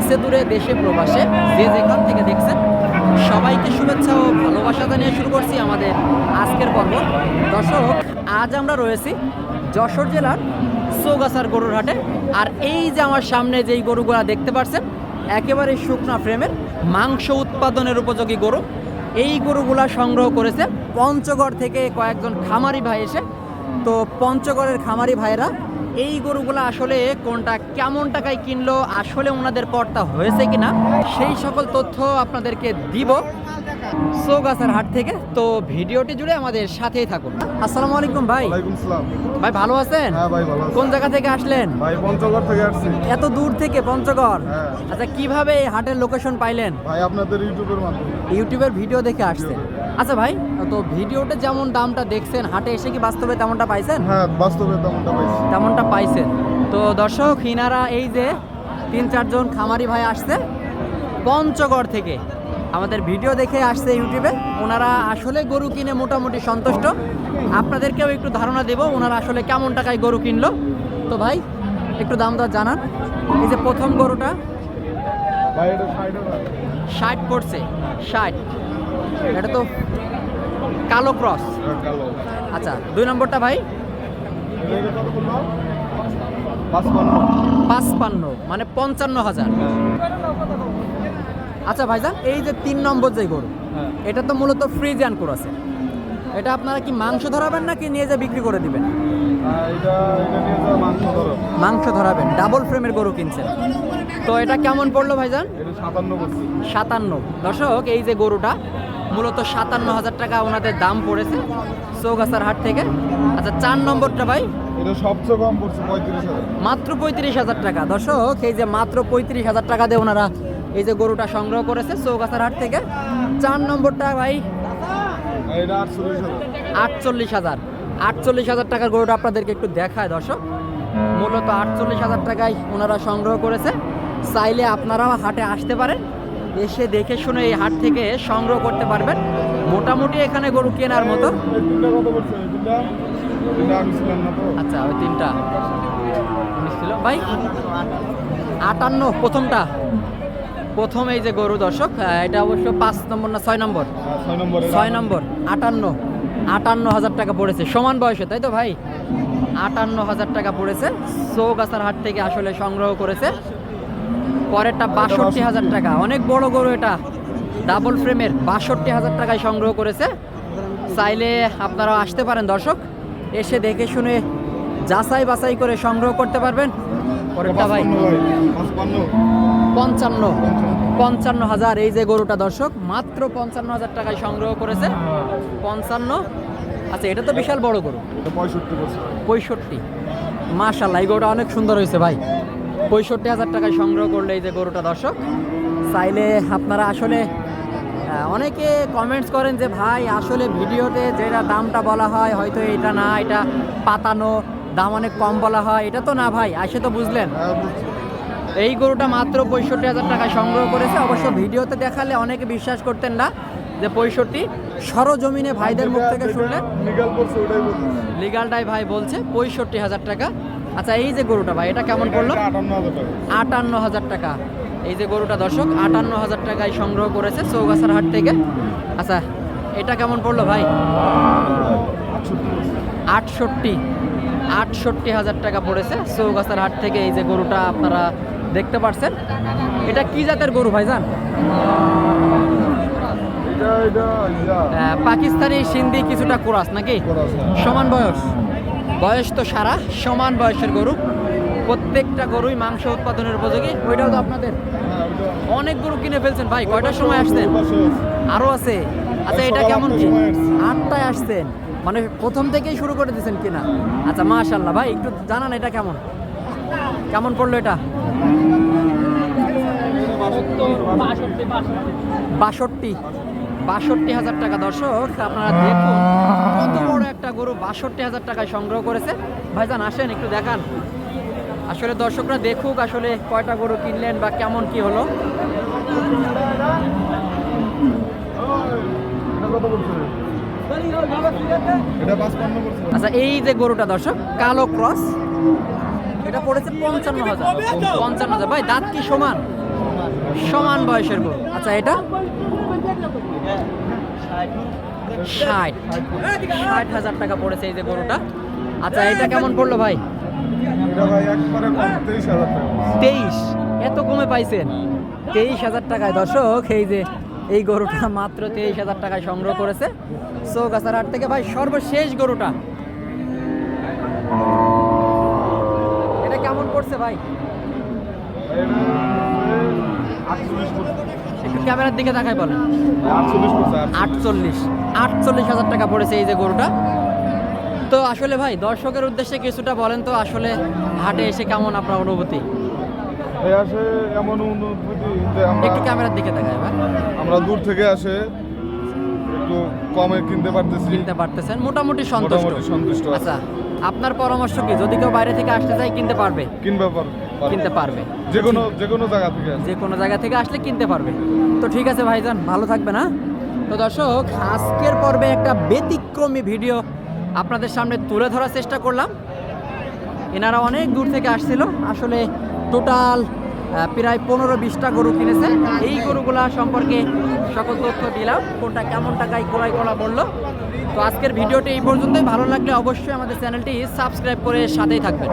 কাছে দূরে, দেশে, প্রবাসে। যে যেখান থেকে দেখছেন, সবাইকে শুভেচ্ছা ও ভালোবাসা জানিয়ে শুরু করছি আমাদের আজকের পর্ব। দর্শক, আজ আমরা রয়েছি যশোর জেলার চৌগাছার গরুর হাটে। আর এই যে আমার সামনে যেই গরুগুলা দেখতে পাচ্ছেন, একেবারে শুকনা ফ্রেমের মাংস উৎপাদনের উপযোগী গরু। এই গরুগুলা সংগ্রহ করেছে পঞ্চগড় থেকে কয়েকজন খামারি ভাই এসে। তো পঞ্চগড়ের খামারি ভাইরা এই গরুগুলো আসলে কোনটা কেমন টাকায় কিনলো আসলে ওনাদের পর্তা হয়েছে কিনা সেই সকল তথ্য আপনাদেরকে দিব সোগাছার হাট থেকে। তো ভিডিওটি জুড়ে আমাদের সাথেই থাকুন। আসসালামু আলাইকুম ভাই। ভাই ভালো আছেন? হ্যাঁ কোন জায়গা থেকে আসলেন? ভাই পঞ্চগড় থেকে আসছি। এত দূর থেকে পঞ্চগড়? হ্যাঁ। আচ্ছা কীভাবে এই হাটের লোকেশন পাইলেন? ভাই আপনাদের ইউটিউবের মাধ্যমে। ইউটিউবের ভিডিও দেখে আসছেন। আচ্ছা ভাই তো ভিডিওতে যেমন দামটা দেখছেন হাটে এসে কি বাস্তবে তেমনটা পাইছেন? হ্যাঁ বাস্তবে তেমনটা পাইছি। তেমনটা পাইছেন। তো দর্শক হিনারা এই যে তিন চারজন খামারি ভাই আসছে পঞ্চগড় থেকে। আমাদের ভিডিও দেখে আসছে ইউটিউবে। ওনারা আসলে গরু কিনে মোটামুটি সন্তুষ্ট। আপনাদেরকেও একটু ধারণা দেব ওনারা আসলে কেমন টাকায় গরু কিনলো। তো ভাই একটু দাম দর জানান। এই যে প্রথম গরুটা ষাট পড়ছে ষাট। এটা তো কালো ক্রস। হ্যাঁ, আচ্ছা দুই নম্বরটা ভাই? পাঁচপান্ন। মানে পঞ্চান্ন হাজার। আচ্ছা ভাইজান এই যে তিন নম্বর যে গরু হ্যাঁ। এটা তো মূলত ফ্রিজিয়ান ক্রস আছে। এটা আপনারা কি মাংস ধরাবেন নাকি নিয়ে যা বিক্রি করে দিবেন? যাওয়া মাংস ধরাবেন ডাবল ফ্রেমের গরু কিনছেন। তো এটা কেমন পড়ল ভাইজান? সাতান্ন সাতান্ন। দর্শক এই যে গরুটা মূলত সাতান্ন হাজার টাকা ওনাদের দাম পড়েছে চৌগাছার হাট থেকে। আচ্ছা চার নম্বরটা ভাই? এটা সবচেয়ে কম পড়ছে পঁয়ত্রিশ হাজার মাত্র পঁয়ত্রিশ হাজার টাকা। দর্শক এই যে মাত্র পঁয়ত্রিশ হাজার টাকা দিয়ে ওনারা এই যে গরুটা সংগ্রহ করেছে চৌগাছার হাট থেকে। চার নম্বরটা ভাই? আটচল্লিশ হাজার আটচল্লিশ হাজার আটচল্লিশ হাজার টাকার গরুটা আপনাদেরকে একটু দেখায় দর্শক। মূলত আটচল্লিশ হাজার টাকায় ওনারা সংগ্রহ করেছে। চাইলে আপনারাও হাটে আসতে পারেন। এসে দেখে শুনে এই হাট থেকে সংগ্রহ করতে পারবেন। মোটামুটি এখানে গরু কেনার মতো। আচ্ছা ওই তিনটা। ছিল ভাই, আটান্ন, প্রথমটা। প্রথম এই যে গরু দর্শক এটা অবশ্য পাঁচ নম্বর না ছয় নম্বর? ছয় নম্বর, আটান্ন। আটান্ন হাজার টাকা পড়েছে। সমান বয়সে, তাই তো ভাই? আটান্ন হাজার টাকা পড়েছে। চৌগাছার হাট থেকে আসলে সংগ্রহ করেছে। পরেরটা বাষট্টি হাজার টাকা। অনেক বড় গরু এটা। ডাবল ফ্রেমের বাষট্টি হাজার টাকায় সংগ্রহ করেছে। চাইলে আপনারা আসতে পারেন দর্শক। এসে দেখে শুনে যাচাই বাছাই করে সংগ্রহ করতে পারবেন। পরেরটা ভাই পঞ্চান্ন পঞ্চান্ন। হাজার এই যে গরুটা দর্শক মাত্র পঞ্চান্ন হাজার টাকায় সংগ্রহ করেছে। পঞ্চান্ন। আচ্ছা এটা তো বিশাল বড় গরু। পঁয়ষট্টি পঁয়ষট্টি। মাশাল্লাহ এই গরুটা অনেক সুন্দর হয়েছে ভাই। পঁয়ষট্টি হাজার টাকায় সংগ্রহ করলে এই যে গরুটা দর্শক চাইলে আপনারা আসলে অনেকে কমেন্টস করেন যে ভাই আসলে ভিডিওতে যেটা দামটা বলা হয় হয়তো এটা না এটা পাতানো দাম অনেক কম বলা হয়। এটা তো না ভাই আসে তো বুঝলেন। হ্যাঁ এই গরুটা মাত্র পঁয়ষট্টি হাজার টাকায় সংগ্রহ করেছে। অবশ্য ভিডিওতে দেখালে অনেকে বিশ্বাস করতেন না যে পঁয়ষট্টি। সরজমিনে ভাইদের মুখ থেকে শুনলে লিগাল পড়ছে ওটাই বলছি। লিগালটাই ভাই বলছে পঁয়ষট্টি হাজার টাকা আচ্ছা এই যে গরুটা ভাই এটা কেমন পড়ল? আটান্ন হাজার টাকা। এই যে গরুটা দর্শক আটান্ন হাজার টাকায় সংগ্রহ করেছে চৌগাছার হাট থেকে। আচ্ছা এটা কেমন পড়ল ভাই? আটষট্টি। আটষট্টি হাজার টাকা পড়েছে চৌগাছার হাট থেকে এই যে গরুটা আপনারা দেখতে পাচ্ছেন এটা কি জাতের গরু এটা ইয়া আহ, পাকিস্তানি সিন্ধি কিছুটা কোরাস নাকি? সমান বয়স। বয়স তো সারা, সমান বয়সের গরু। প্রত্যেকটা গরুই মাংস উৎপাদনের উপযোগী। ওইটাও তো আপনাদের। অনেক গরু কিনে ফেলছেন ভাই, কয়টার সময় আসছেন? পাশে আছে। আচ্ছা এটা কেমন কি। আটটায় আসছেন। মানে প্রথম থেকেই শুরু করে দিয়েছেন কিনা? আচ্ছা মাশাল্লাহ ভাই, একটু জানান এটা কেমন? কেমন পড়ল এটা? বাষট্টি। বাষট্টি হাজার টাকা। দর্শক আপনারা দেখুন কত বড় একটা গরু বাষট্টি হাজার টাকায় সংগ্রহ করেছে। ভাইজান আসেন একটু দেখান। আসলে দর্শকরা দেখুক আসলে কয়টা গরু কিনলেন বা কেমন কি হলো। আচ্ছা এই যে গরুটা দর্শক কালো ক্রস এটা পড়েছে পঞ্চান্ন হাজার। পঞ্চান্ন হাজার। ভাই দাঁত কি সমান? সমান বয়সের গরু। আচ্ছা এটা? ষাট। ষাট হাজার টাকা পড়েছে এই যে গরুটা। আচ্ছা এটা কেমন পড়ল ভাই? তেইশ এত কমে পাইছেন? তেইশ হাজার টাকায়। দর্শক এই যে এই গরুটা মাত্র তেইশ হাজার টাকায় সংগ্রহ করেছে। চৌগাছার হাট থেকে ভাই সর্বশেষ গরুটা। এটা কেমন পড়ছে ভাই? একটু ক্যামেরার দিকে তাকাই বলেন। আটচল্লিশ আটচল্লিশ। হাজার টাকা পড়েছে এই যে গরুটা। তো আসলে ভাই দর্শকের উদ্দেশ্যে কিছুটা বলেন তো আসলে হাটে এসে কেমন আপনার অনুভূতি? আসে এমন অনুভূতি একটু ক্যামেরার দিকে তাকাই ভাই। আমরা দূর থেকে আসে একটু কমে কিনতে পারতেছি। কিনতে পারতেছেন মোটামুটি সন্তুষ্ট। সন্তুষ্ট। আচ্ছা আপনার পরামর্শ কি? যদি কেউ বাইরে থেকে আসতে চায় কিনতে পারবে? কিনবে পার পার- কিনতে পারবে। যে কোনো যে কোনো জায়গা থেকে। যে কোনো জায়গা থেকে আসলে কিনতে পারবে। তো ঠিক আছে ভাইজান ভালো থাকবে না তো দর্শক আজকের পর্বে একটা ব্যতিক্রমী ভিডিও আপনাদের সামনে তুলে ধরার চেষ্টা করলাম। এনারা অনেক দূর থেকে আসছিল। আসলে টোটাল প্রায় পনেরো বিশটা গরু কিনেছে। এই গরুগুলা সম্পর্কে সকল তথ্য দিলাম। কোনটা কেমন টাকায় ক্রয় করা বলল। তো আজকের ভিডিওটি এই পর্যন্তই। ভালো লাগলে অবশ্যই আমাদের চ্যানেলটি সাবস্ক্রাইব করে সাথেই থাকবেন।